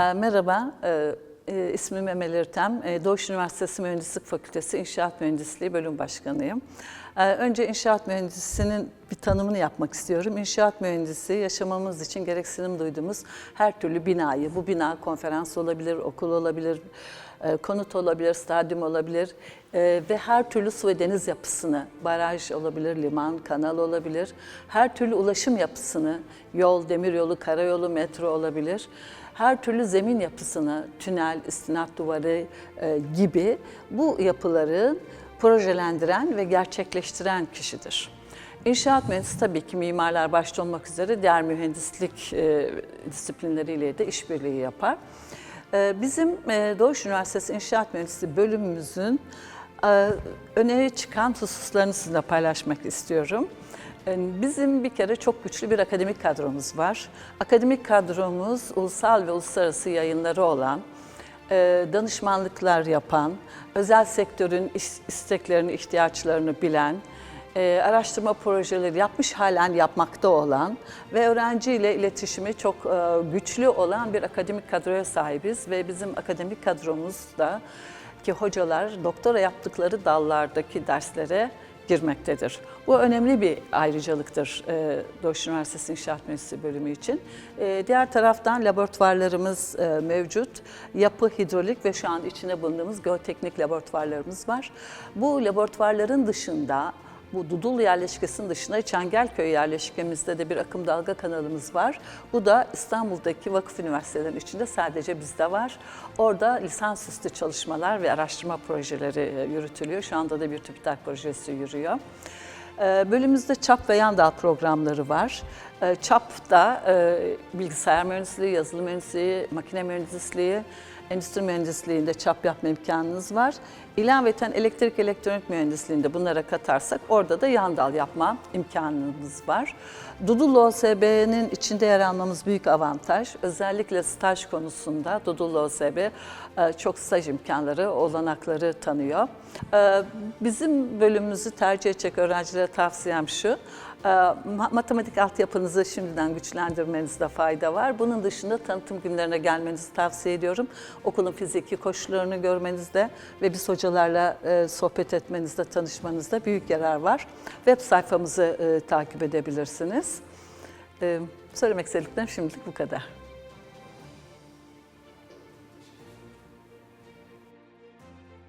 Ee, Merhaba, e, e, ismim Emel Ertem. E, Doğuş Üniversitesi Mühendislik Fakültesi İnşaat Mühendisliği Bölüm Başkanıyım. E, Önce inşaat mühendisinin bir tanımını yapmak istiyorum. İnşaat mühendisi yaşamamız için gereksinim duyduğumuz her türlü binayı, bu bina konferans olabilir, okul olabilir, e, konut olabilir, stadyum olabilir e, ve her türlü su ve deniz yapısını, baraj olabilir, liman, kanal olabilir, her türlü ulaşım yapısını, yol, demiryolu, karayolu, metro olabilir, her türlü zemin yapısını, tünel, istinat duvarı e, gibi bu yapıların projelendiren ve gerçekleştiren kişidir. İnşaat mühendisi tabii ki mimarlar başta olmak üzere diğer mühendislik e, disiplinleriyle de işbirliği yapar. E, bizim e, Doğuş Üniversitesi İnşaat Mühendisliği bölümümüzün e, öne çıkan hususlarını sizinle paylaşmak istiyorum. E, Bizim bir kere çok güçlü bir akademik kadromuz var. Akademik kadromuz ulusal ve uluslararası yayınları olan, danışmanlıklar yapan, özel sektörün is- isteklerini, ihtiyaçlarını bilen, e, araştırma projeleri yapmış halen yapmakta olan ve öğrenciyle iletişimi çok e, güçlü olan bir akademik kadroya sahibiz ve bizim akademik kadromuzda ki hocalar doktora yaptıkları dallardaki derslere girmektedir. Bu önemli bir ayrıcalıktır e, Doğuş Üniversitesi İnşaat Mühendisliği bölümü için. E, diğer taraftan laboratuvarlarımız e, mevcut. Yapı, hidrolik ve şu an içine bulunduğumuz geoteknik laboratuvarlarımız var. Bu laboratuvarların dışında bu Dudul yerleşkesinin dışında Çengelköy yerleşkemizde de bir akım dalga kanalımız var. Bu da İstanbul'daki vakıf üniversitelerinin içinde sadece bizde var. Orada lisansüstü çalışmalar ve araştırma projeleri e, yürütülüyor. Şu anda da bir TÜBİTAK projesi yürüyor. Ee, Bölümümüzde çap ve yan dal programları var. Ee, Çap'ta e, bilgisayar mühendisliği, yazılım mühendisliği, makine mühendisliği, endüstri mühendisliğinde çap yapma imkanınız var. İlaveten elektrik elektronik mühendisliğinde bunlara katarsak orada da yan dal yapma imkanımız var. Dudullu OSB'nin içinde yer almamız büyük avantaj. Özellikle staj konusunda Dudullu OSB e, çok staj imkanları, olanakları tanıyor. E, Bizim bölümümüzü tercih edecek öğrencilere tavsiyem şu. E, ma- Matematik altyapınızı şimdiden güçlendirmenizde fayda var. Bunun dışında tanıtım günlerine gelmenizi tavsiye ediyorum. Okulun fiziki koşullarını görmenizde ve biz hocalarla e, sohbet etmenizde, tanışmanızda büyük yarar var. Web sayfamızı e, takip edebilirsiniz. E, Söylemek istediklerim şimdilik bu kadar.